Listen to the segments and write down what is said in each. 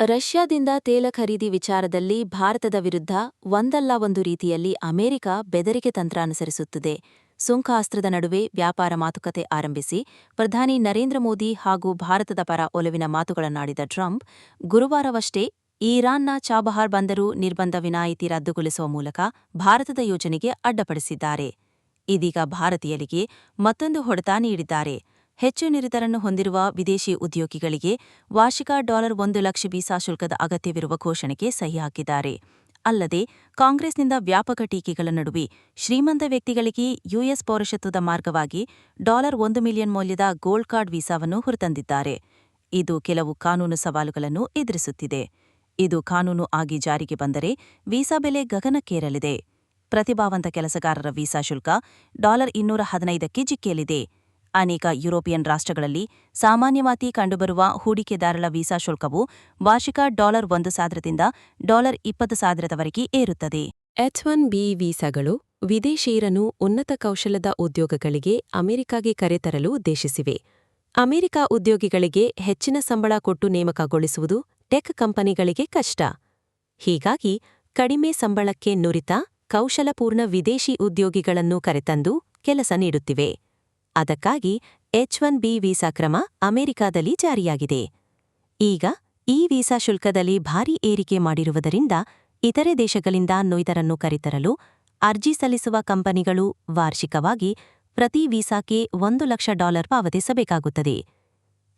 ರಷ್ಯಾದಿಂದ ತೇಲ ಖರೀದಿ ವಿಚಾರದಲ್ಲಿ ಭಾರತದ ವಿರುದ್ಧ ಒಂದಲ್ಲ ಒಂದು ರೀತಿಯಲ್ಲಿ ಅಮೆರಿಕ ಬೆದರಿಕೆ ತಂತ್ರ ಅನುಸರಿಸುತ್ತಿದೆ. ಸುಂಕಾಸ್ತ್ರದ ನಡುವೆ ವ್ಯಾಪಾರ ಮಾತುಕತೆ ಆರಂಭಿಸಿ ಪ್ರಧಾನಿ ನರೇಂದ್ರ ಮೋದಿ ಹಾಗೂ ಭಾರತದ ಪರ ಒಲವಿನ ಮಾತುಗಳನ್ನಾಡಿದ ಟ್ರಂಪ್, ಗುರುವಾರವಷ್ಟೇ ಇರಾನ್ನ ಚಾಬಹಾರ್ ಬಂದರು ನಿರ್ಬಂಧ ವಿನಾಯಿತಿ ರದ್ದುಗೊಳಿಸುವ ಮೂಲಕ ಭಾರತದ ಯೋಜನೆಗೆ ಅಡ್ಡಪಡಿಸಿದ್ದಾರೆ. ಇದೀಗ ಭಾರತೀಯರಿಗೆ ಮತ್ತೊಂದು ಹೊಡೆತ ನೀಡಿದ್ದಾರೆ. ಹೆಚ್ಚು ನಿರಿತರನ್ನು ಹೊಂದಿರುವ ವಿದೇಶಿ ಉದ್ಯೋಗಿಗಳಿಗೆ ವಾರ್ಷಿಕ ಡಾಲರ್ ಒಂದು ಲಕ್ಷ ವೀಸಾ ಶುಲ್ಕದ ಅಗತ್ಯವಿರುವ ಘೋಷಣೆಗೆ ಸಹಿ ಹಾಕಿದ್ದಾರೆ. ಅಲ್ಲದೆ, ಕಾಂಗ್ರೆಸ್ನಿಂದ ವ್ಯಾಪಕ ಟೀಕೆಗಳ ನಡುವೆ ಶ್ರೀಮಂತ ವ್ಯಕ್ತಿಗಳಿಗೆ ಯುಎಸ್ ಪೌರಷತ್ವದ ಮಾರ್ಗವಾಗಿ ಡಾಲರ್ ಒಂದು ಮಿಲಿಯನ್ ಮೌಲ್ಯದ ಗೋಲ್ಡ್ ಕಾರ್ಡ್ ವೀಸಾವನ್ನು ಹೊರತಂದಿದ್ದಾರೆ. ಇದು ಕೆಲವು ಕಾನೂನು ಸವಾಲುಗಳನ್ನು ಎದುರಿಸುತ್ತಿದೆ. ಇದು ಕಾನೂನು ಆಗಿ ಜಾರಿಗೆ ಬಂದರೆ ವೀಸಾ ಬೆಲೆ ಗಗನಕ್ಕೇರಲಿದೆ. ಪ್ರತಿಭಾವಂತ ಕೆಲಸಗಾರರ ವೀಸಾ ಶುಲ್ಕ ಡಾಲರ್ ಇನ್ನೂರ ಹದಿನೈದಕ್ಕೆ ಜಿಕ್ಕೆಯಲಿದೆ ಅನೇಕ ಯುರೋಪಿಯನ್ ರಾಷ್ಟ್ರಗಳಲ್ಲಿ ಸಾಮಾನ್ಯವಾಗಿ ಕಂಡುಬರುವ ಹೂಡಿಕೆದಾರರ ವೀಸಾ ಶುಲ್ಕವು ವಾರ್ಷಿಕ ಡಾಲರ್ ಒಂದು ಸಾವಿರದಿಂದ ಡಾಲರ್ ಇಪ್ಪತ್ತು ಸಾವಿರದವರೆಗೆ ಏರುತ್ತದೆ. ಎಚ್ ಒನ್ ಬಿ ವೀಸಾಗಳು ವಿದೇಶೀಯರನ್ನು ಉನ್ನತ ಕೌಶಲದ ಉದ್ಯೋಗಗಳಿಗೆ ಅಮೆರಿಕಾಗೆ ಕರೆತರಲು ಉದ್ದೇಶಿಸಿವೆ. ಅಮೆರಿಕ ಉದ್ಯೋಗಿಗಳಿಗೆ ಹೆಚ್ಚಿನ ಸಂಬಳ ಕೊಟ್ಟು ನೇಮಕಗೊಳಿಸುವುದು ಟೆಕ್ ಕಂಪನಿಗಳಿಗೆ ಕಷ್ಟ. ಹೀಗಾಗಿ ಕಡಿಮೆ ಸಂಬಳಕ್ಕೆ ನುರಿತ, ಕೌಶಲಪೂರ್ಣ ವಿದೇಶಿ ಉದ್ಯೋಗಿಗಳನ್ನು ಕರೆತಂದು ಕೆಲಸ ನೀಡುತ್ತಿವೆ. ಅದಕ್ಕಾಗಿ ಎಚ್ ಒನ್ ಬಿ ವೀಸಾ ಕ್ರಮ ಅಮೆರಿಕಾದಲ್ಲಿ ಜಾರಿಯಾಗಿದೆ. ಈಗ ಈ ವೀಸಾ ಶುಲ್ಕದಲ್ಲಿ ಭಾರೀ ಏರಿಕೆ ಮಾಡಿರುವುದರಿಂದ ಇತರೆ ದೇಶಗಳಿಂದ ನೊಯ್ದರನ್ನು ಕರೆತರಲು ಅರ್ಜಿ ಸಲ್ಲಿಸುವ ಕಂಪನಿಗಳು ವಾರ್ಷಿಕವಾಗಿ ಪ್ರತಿ ವೀಸಾಕ್ಕೆ ಒಂದು ಲಕ್ಷ ಡಾಲರ್ ಪಾವತಿಸಬೇಕಾಗುತ್ತದೆ.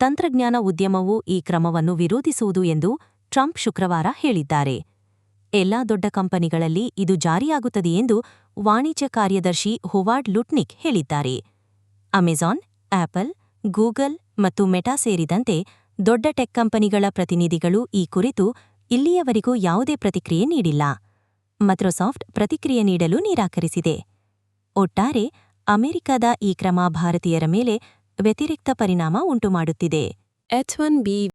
ತಂತ್ರಜ್ಞಾನ ಉದ್ಯಮವು ಈ ಕ್ರಮವನ್ನು ವಿರೋಧಿಸುವುದು ಎಂದು ಟ್ರಂಪ್ ಶುಕ್ರವಾರ ಹೇಳಿದ್ದಾರೆ. ಎಲ್ಲಾ ದೊಡ್ಡ ಕಂಪನಿಗಳಲ್ಲಿ ಇದು ಜಾರಿಯಾಗುತ್ತದೆ ಎಂದು ವಾಣಿಜ್ಯ ಕಾರ್ಯದರ್ಶಿ ಹೊವಾರ್ಡ್ ಲುಟ್ನಿಕ್ ಹೇಳಿದ್ದಾರೆ. ಅಮೆಜಾನ್, ಆಪಲ್, ಗೂಗಲ್ ಮತ್ತು ಮೆಟಾ ಸೇರಿದಂತೆ ದೊಡ್ಡ ಟೆಕ್ ಕಂಪನಿಗಳ ಪ್ರತಿನಿಧಿಗಳು ಈ ಕುರಿತು ಇಲ್ಲಿಯವರೆಗೂ ಯಾವುದೇ ಪ್ರತಿಕ್ರಿಯೆ ನೀಡಿಲ್ಲ. ಮೈಕ್ರೋಸಾಫ್ಟ್ ಪ್ರತಿಕ್ರಿಯೆ ನೀಡಲು ನಿರಾಕರಿಸಿದೆ. ಒಟ್ಟಾರೆ, ಅಮೆರಿಕದ ಈ ಕ್ರಮ ಭಾರತೀಯರ ಮೇಲೆ ವ್ಯತಿರಿಕ್ತ ಪರಿಣಾಮ ಉಂಟುಮಾಡುತ್ತಿದೆ. H one B